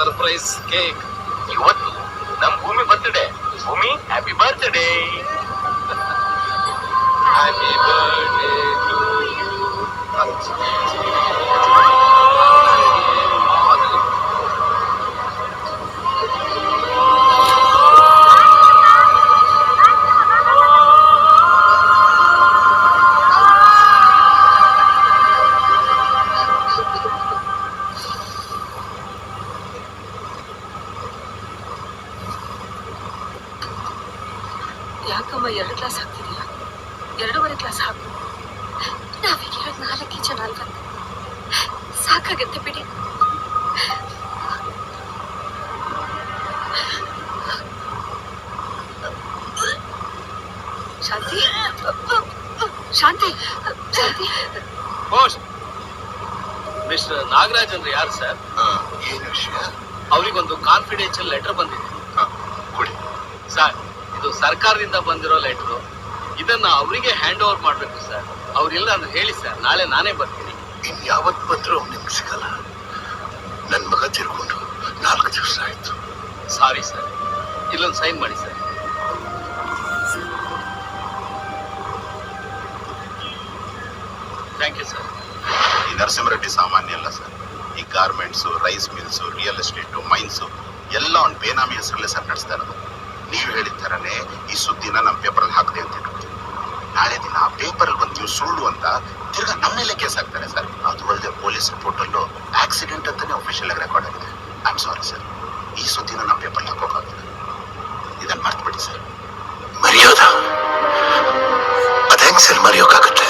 Surprise cake ಇವತ್ತು ನಮ್ Bhoomi birthday Bhoomi happy birthday happy birthday ಸಾಕಾಗತ್ತೆ ಬಿಡಿ. ಶಾಂತಿ? ಶಾಂತಿ? ಮಿಸ್ಟರ್ ನಾಗರಾಜ್ ಅಂದ್ರೆ ಯಾರು ಸರ್? ಏನು ವಿಷಯ? ಅವರಿಗೊಂದು ಕಾನ್ಫಿಡೆನ್ಷಿಯಲ್ ಲೆಟರ್ ಬಂದಿದೆ. ಹ, ಕೊಡಿ. ಸರ್ ಇದು ಸರ್ಕಾರದಿಂದ ಬಂದಿರೋ ಲೆಟರ್ ಇದನ್ನ ಅವರಿಗೆ ಹ್ಯಾಂಡ್ ಓವರ್ ಮಾಡ್ಬೇಕು ಸರ್. ಅವ್ರಿಲ್ಲ ಅಂದ್ರೆ ಹೇಳಿ ಸರ್ ನಾಳೆ ನಾನೇ ಬರ್ತೀನಿ. ಇನ್ ಯಾವತ್ ಬಂದ್ರೂ ನಿಮ್ಗೆ ಸಿಗಲ್ಲ. ನನ್ನ ಮಗ ತಿರ್ಕೊಂಡು ನಾಲ್ಕು ದಿವಸ ಆಯಿತು. ಸಾರಿ ಸರ್ ಇಲ್ಲೊಂದು ಸೈನ್ ಮಾಡಿ ಸರ್ ಥ್ಯಾಂಕ್ ಯು ಸರ್ ಈ ನರಸಿಂಹರೆಡ್ಡಿ ಸಾಮಾನ್ಯ ಅಲ್ಲ ಸರ್ ಈ garments rice mills real estate mines ಎಲ್ಲ ಒಂದು ಬೇನಾಮಿ ಹೆಸರಲ್ಲೇ ಸರ್ ನಡೆಸ್ತಾ ಇರೋದು. ನೀವು ಹೇಳಿದ ಥರನೇ ಈ ಸುದ್ದಿನ ನಮ್ಮ ಪೇಪರಲ್ಲಿ ಹಾಕದೆ ಅಂತ ನಾಳೆ ದಿನ ಆ ಪೇಪರಲ್ಲಿ ಬಂದು ಸುಳ್ಳು ಅಂತ ತಿರ್ಗಾ ನಮ್ಮ ಮೇಲೆ ಕೇಸ್ ಆಗ್ತಾರೆ ಸರ್. ಅದು ಅಲ್ಲದೆ ಪೊಲೀಸ್ ರಿಪೋರ್ಟ್ ಅಲ್ಲೂ ಆಕ್ಸಿಡೆಂಟ್ ಅಂತಾನೆ ಅಫಿಷಿಯಲ್ ಆಗಿ ರೆಕಾರ್ಡ್ ಆಗಿದೆ. ಐ ಆಮ್ ಸಾರಿ ಸರ್ ಈ ಸುದ್ದಿನ ನಮ್ಮ ಪೇಪರ್ ಹಾಕೋಕ್ಕಾಗಲ್ಲ ಇದನ್ನ ಮರ್ತ್ಬಿಡಿ ಸರ್ ಮರೆಯೋದ? ಅದೇಂಗ್ ಸರ್ ಮರೆಯೋಕ್ಕಾಗತ್ತೆ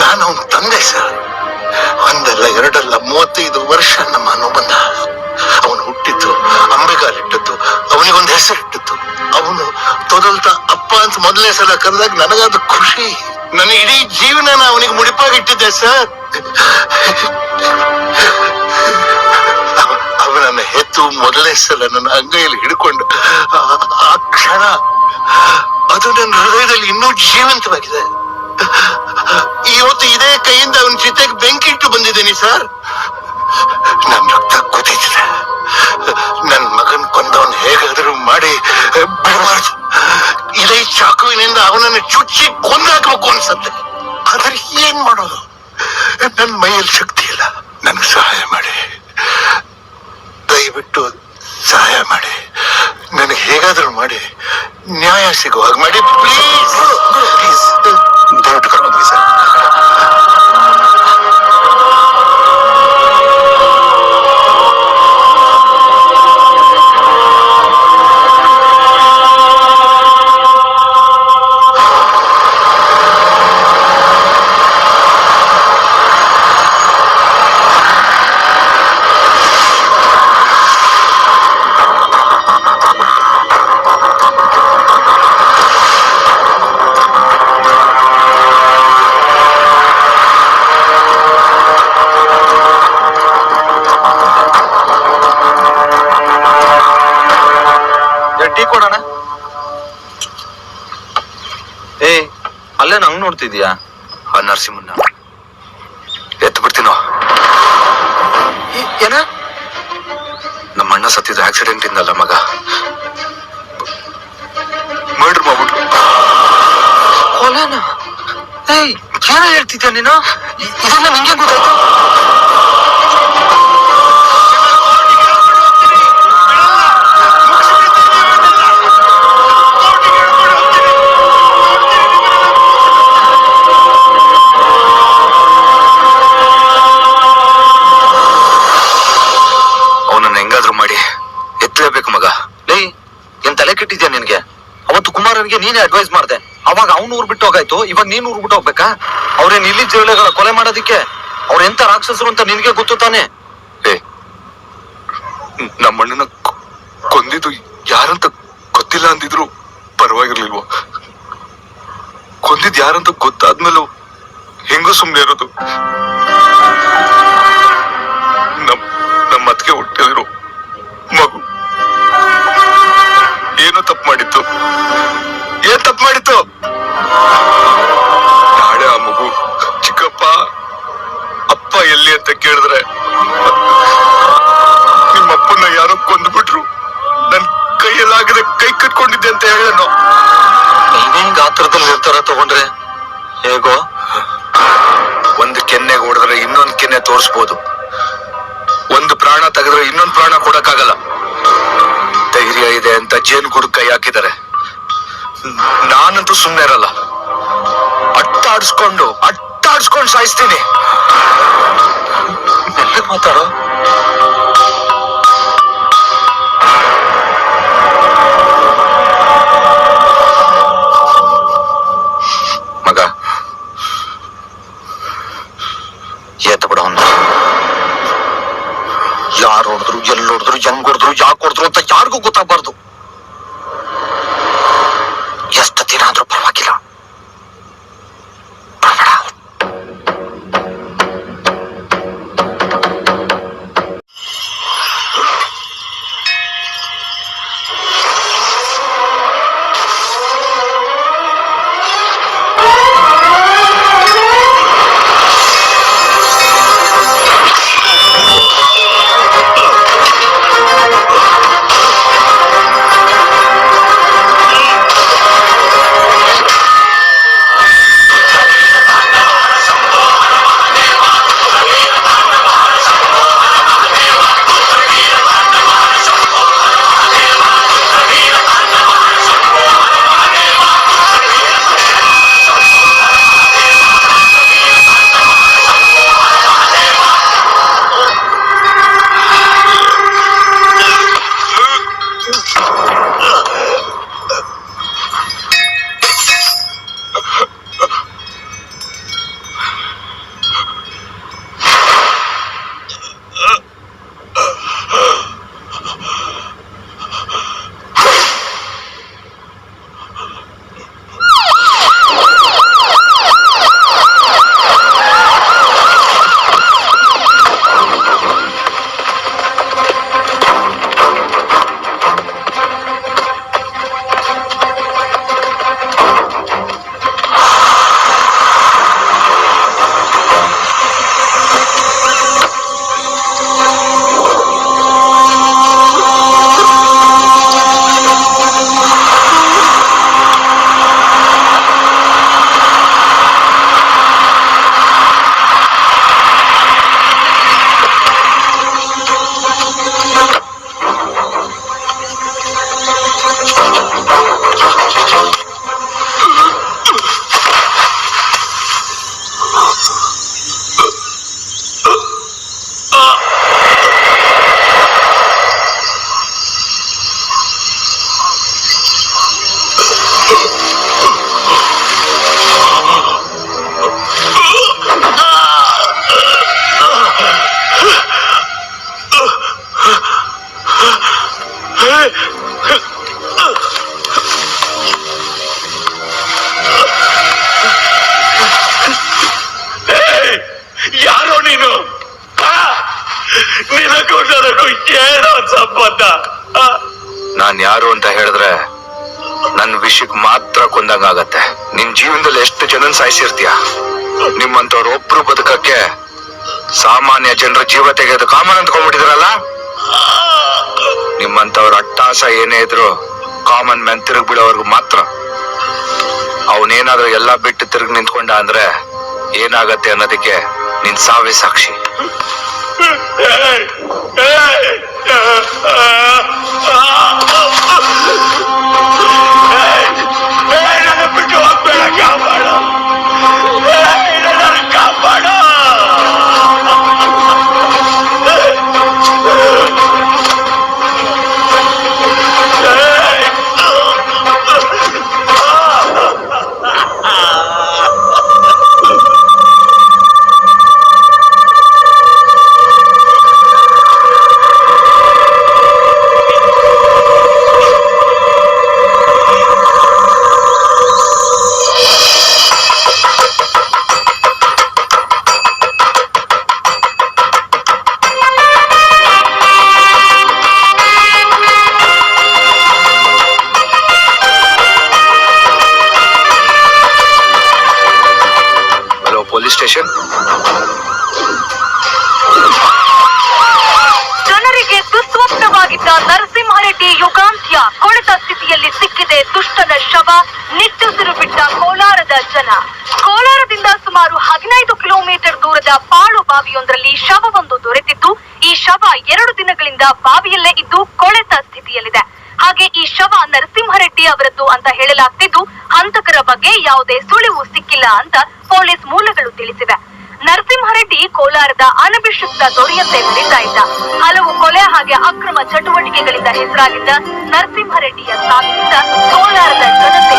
ನಾನು ಅವನ ತಂದೆ ಸರ್ ಒಂದಲ್ಲ ಎರಡಲ್ಲ ಮೂವತ್ತೈದು ವರ್ಷ ನಮ್ಮ ಅನುಬಂಧ. ಅವನು ಹುಟ್ಟಿದ್ದು, ಅಂಬೆಗಾಲಿಟ್ಟದ್ದು, ಅವನಿಗೊಂದು ಹೆಸರಿಟ್ಟದ್ದು. ತೊದಲ್ತ ಅಪ್ಪ ಅಂತ ಮೊದಲೇ ಸಲ ಕರೆದಾಗ ನನಗಾದ ಖುಷಿ. ನನ್ನ ಇಡೀ ಜೀವನ ಅವನಿಗೆ ಮುಡಿಪಾಗಿಟ್ಟಿದ್ದೆ ಸರ್. ಅವ- ಅವನನ್ನ ಹೆತ್ತು ಮೊದಲನೇ ಸಲ ನನ್ನ ಅಂಗೈಯಲ್ಲಿ ಹಿಡ್ಕೊಂಡು, ಆ ಕ್ಷಣ ಅದು ನನ್ನ ಹೃದಯದಲ್ಲಿ ಇನ್ನೂ ಜೀವಂತವಾಗಿದೆ. ಇವತ್ತು ಇದೇ ಕೈಯಿಂದ ಅವನ ಜೊತೆಗೆ ಬೆಂಕಿ ಇಟ್ಟು ಬಂದಿದ್ದೀನಿ, ಸರ್. ನನ್ನ ರಕ್ತ ಕುದೀತಿದೆ ನನ್ನ ಮಗನ್ ಕೊಂದವನ್ ಹೇಗಾದರೂ ಮಾಡಿ ಬಿಡಬಾರ್ದು. ಇದೇ ಚಾಕುವಿನಿಂದ ಅವನನ್ನು ಚುಚ್ಚಿ ಕೊಂದಾಕಬೇಕು ಅನ್ಸತ್ತೆ. ಆದ್ರೆ ಏನ್ ಮಾಡೋದು? ನನ್ನ ಮೈಯಲ್ಲಿ ಶಕ್ತಿ ಇಲ್ಲ. ನನಗೆ ಸಹಾಯ ಮಾಡಿ. ದಯವಿಟ್ಟು ಸಹಾಯ ಮಾಡಿ. ನನಗೆ ಹೇಗಾದರೂ ಮಾಡಿ. ನ್ಯಾಯ ಸಿಗುವಾಗ ಮಾಡಿ. ಪ್ಲೀಸ್. ಪ್ಲೀಸ್. ದಯವಿಟ್ಟು ಕರ್ಕೊಂಡು ಸರ್. ಅಲ್ಲೇ ನಂಗ್ ನೋಡ್ತಿದ್ಯಾ? ಆ ನರಸಿಂಹನ್ನ? ಎತ್ತು ಬಿಡ್ತೀನೋ? ಏನ? ನಮ್ಮ ಅಣ್ಣ ಸತ್ತಿದ್ದು ಆಕ್ಸಿಡೆಂಟ್ ಇಂದಲ್ಲ ಮಗ. ಮರ್ಡರ್ ಮಾಡ್ಬಿಟ್ರು. ಕೊಲೆನ? ಏಯ್, ಏನ ಹೇಳ್ತಿದ್ಯಾ ನೀನು? ಇದೆಲ್ಲ ನಿಂಗೆ ಗೊತ್ತಾಯ್ತು? ನೀನೇ ಅಡ್ವೈಸ್ ಮಾಡ್ದೆ. ಅವಾಗ ಅವ್ನು ಊರ್ ಬಿಟ್ಟು ಹೋಗಾಯ್ತು. ಇವಾಗ ನೀನ್ ಊರ್ ಬಿಟ್ಟು ಹೋಗ್ಬೇಕಾ? ಅವ್ರೇನ್ ಇಲ್ಲಿ ಜೀವಳಗಳ ಕೊಲೆ ಮಾಡೋದಿಕ್ಕೆ? ಅವ್ರ ಎಂತ ರಾಕ್ಷಸರು ಅಂತ ನಿನ್ಗೆ ಗೊತ್ತು ತಾನೆ? ನಮ್ಮಣ್ಣನ ಕೊಂದಿದ್ದು ಯಾರಂತ ಗೊತ್ತಿಲ್ಲ ಅಂದಿದ್ರು ಪರವಾಗಿರ್ಲಿಲ್ವೋ? ಕೊಂದಿದ್ ಯಾರಂತ ಗೊತ್ತಾದ್ಮೇಲೂ ಹೆಂಗು ಸುಮ್ನೆ ಇರೋದು. ನಮ್ ನಮ್ಮ ಅತ್ತಿಗೆ ಹುಟ್ಟಿದ್ರು ಮಗು. ಏನು ತಪ್ಪು ಮಾಡಿತ್ತು. ಮಾಡಿತು ನಾಳೆ ಮಗು ಚಿಕ್ಕಪ್ಪ ಅಪ್ಪ ಎಲ್ಲಿ ಅಂತ ಕೇಳಿದ್ರೆ ನಿಮ್ಮ ಅಪ್ಪನ ಯಾರೋ ಕೊಂದ್ಬಿಟ್ರು. ನನ್ ಕೈಯಲ್ಲಾಗದೆ ಕೈ ಕಟ್ಕೊಂಡಿದ್ದೆ ಅಂತ ಹೇಳೋ ನೀವೇನ್ ಆತರದಲ್ಲಿ ನಿರ್ಧಾರ ತಗೊಂಡ್ರೆ? ಹೇಗೋ? ಒಂದು ಕೆನ್ನೆಗೆ ಹೊಡೆದ್ರೆ ಇನ್ನೊಂದು ಕೆನ್ನೆ ತೋರಿಸ್ಬೋದು. ಒಂದು ಪ್ರಾಣ ತೆಗೆದ್ರೆ ಇನ್ನೊಂದು ಪ್ರಾಣ ಕೊಡಕ್ಕಾಗಲ್ಲ. ಧೈರ್ಯ ಇದೆ ಅಂತ ಜೇನು ಗುಡು ಕೈ ಹಾಕಿದ್ದಾರೆ. ನಾನಂತೂ ಸುಮ್ಮನೆ ಇರಲ್ಲ ಅಟ್ಟಾಡ್ಸ್ಕೊಂಡು ಅಟ್ಟಾಡ್ಸ್ಕೊಂಡು ಸಾಯಿಸ್ತೀನಿ ಮೆಲ್ಲಗ್ ಮಾತಾಡೋ ಮಗ ಎತ್ತ ಬಿಡ ಒಂದು ಯಾರು ಹೊಡೆದ್ರು ಎಲ್ಲಿ ಹೊಡೆದ್ರು ಹೆಂಗ್ ಹೊಡೆದ್ರು ಯಾಕೆ ಹೊಡೆದ್ರು ಅಂತ ಯಾರಿಗೂ ಗೊತ್ತಾಗ್ಬಾರ್ದು ಮಾತ್ರ ಆಗತ್ತೆ ನಿನ್ ಜೀವನದಲ್ಲಿ ಎಷ್ಟು ಜನನ್ ಸಾಯಿಸಿರ್ತೀಯ ನಿಮ್ಮಂತವ್ರು ಒಬ್ರು ಬದುಕಕ್ಕೆ ಸಾಮಾನ್ಯ ಜನರ ಜೀವ ತೆಗೆಯೋದು ಕಾಮನ್ ಅಂದ್ಕೊಂಡ್ಬಿಟ್ಟಿದ್ರಲ್ಲ ನಿಮ್ಮಂತವ್ರ ಅಟ್ಟಾಸ ಏನೇ ಇದ್ರು ಕಾಮನ್ ಮ್ಯಾನ್ ತಿರುಗಿ ಬಿಡೋವರ್ಗು ಮಾತ್ರ ಅವನೇನಾದ್ರೂ ಎಲ್ಲಾ ಬಿಟ್ಟು ತಿರುಗಿ ನಿಂತ್ಕೊಂಡ ಅಂದ್ರೆ ಏನಾಗತ್ತೆ ಅನ್ನೋದಕ್ಕೆ ನಿನ್ ಸಾವೇ ಸಾಕ್ಷಿ ಸ್ಟೇಷನ್ ಜನರಿಗೆ ಸುಸ್ವಪ್ನವಾಗಿದ್ದ ನರಸಿಂಹರೆಡ್ಡಿ ಯುಗಾಂತ್ಯ ಕೊಳೆತ ಸ್ಥಿತಿಯಲ್ಲಿ ಸಿಕ್ಕಿದೆ ದುಷ್ಟನ ಶವ ನಿಟ್ಟುಸಿರು ಬಿಟ್ಟ ಕೋಲಾರದ ಜನ. ಕೋಲಾರದಿಂದ ಸುಮಾರು ಹದಿನೈದು ಕಿಲೋಮೀಟರ್ ದೂರದ ಪಾಳು ಬಾವಿಯೊಂದರಲ್ಲಿ ಶವವೊಂದು ದೊರೆತಿದ್ದು ಈ ಶವ ಎರಡು ದಿನಗಳಿಂದ ಬಾವಿಯಲ್ಲೇ ಇದ್ದು ಕೊಳೆತ ಸ್ಥಿತಿಯಲ್ಲಿದೆ. ಹಾಗೆ ಈ ಶವ ನರಸಿಂಹರೆಡ್ಡಿ ಅವರದ್ದು ಅಂತ ಹೇಳಲಾಗ್ತಿದ್ದು, ಹಂತಕರ ಬಗ್ಗೆ ಯಾವುದೇ ಸುಳಿವು ಸಿಕ್ಕಿಲ್ಲ ಅಂತ ಪೊಲೀಸ್ ಮೂಲಗಳು ತಿಳಿಸಿವೆ. ನರಸಿಂಹರೆಡ್ಡಿ ಕೋಲಾರದ ಅನಭಿಷಿಕ್ತ ದೊರೆಯಂತೆ ಮೆರೀತಾ ಇದ್ದ. ಹಲವು ಕೊಲೆ ಹಾಗೆ ಅಕ್ರಮ ಚಟುವಟಿಕೆಗಳಿಂದ ಹೆಸರಾಗಿದ್ದ ನರಸಿಂಹರೆಡ್ಡಿಯ ಸಾವಿನಿಂದ ಕೋಲಾರದ ಜನತೆ.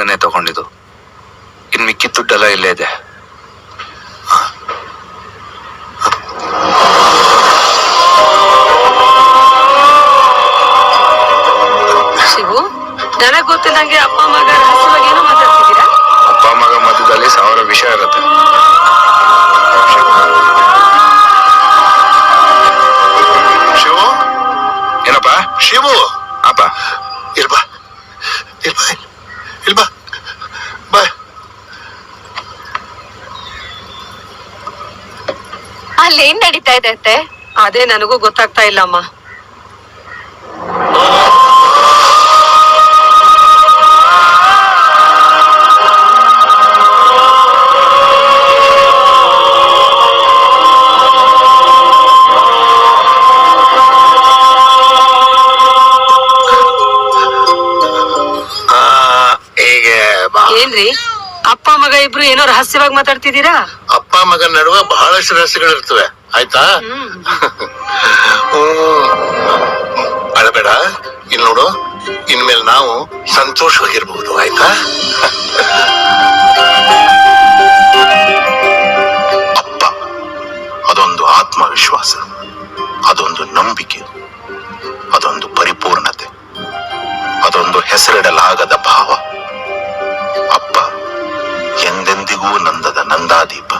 ಇದರಿಂದನೇ ತಗೊಂಡಿದ್ದು. ಇನ್ ಮಿಕ್ಕಿದ ದುಡ್ಡೆಲ್ಲ ಇಲ್ಲೇ ಇದೆ. ಶಿವು ನನಗ್ ಗೊತ್ತಿಲ್ಲಂಗೆ ಅಪ್ಪ ಮಗ ರಹಸ್ಯವಾಗಿ ಏನೋ ಮಾತಾಡ್ತಿದ್ದೀರಾ? ಅಪ್ಪ ಮಗ ಮಧ್ಯದಲ್ಲಿ ಸಾವಿರ ವಿಷಯ ಇರುತ್ತೆ. ಶಿವು? ಏನಪ್ಪ? ಶಿವು ನಡೀತಾ ಇದೆ ಅತ್ತೆ. ಅದೇ ನನಗೂ ಗೊತ್ತಾಗ್ತಾ ಇಲ್ಲ ಅಮ್ಮ ಆ, ಹೀಗೆ ಬಾ. ಏನ್ರಿ? ಅಪ್ಪ ಮಗ ಇಬ್ರು ಏನೋ ರಹಸ್ಯವಾಗಿ ಮಾತಾಡ್ತಿದ್ದೀರಾ? ಅಪ್ಪ ಮಗನ ನಡುವೆ ಬಹಳಷ್ಟು ರಹಸ್ಯಗಳಿರ್ತವೆ. ಆಯ್ತಾ? ಅಳಬೇಡ ಇಲ್ಲಿ ನೋಡು. ಇನ್ಮೇಲೆ ನಾವು ಸಂತೋಷವಾಗಿರ್ಬಹುದು ಆಯ್ತಾ? ಅಪ್ಪ ಅದೊಂದು ಆತ್ಮವಿಶ್ವಾಸ. ಅದೊಂದು ನಂಬಿಕೆ. ಅದೊಂದು ಪರಿಪೂರ್ಣತೆ. ಅದೊಂದು ಹೆಸರಿಡಲಾಗದ ಭಾವ. ಅಪ್ಪ ಎಂದೆಂದಿಗೂ ನಂದದ ನಂದಾದೀಪ.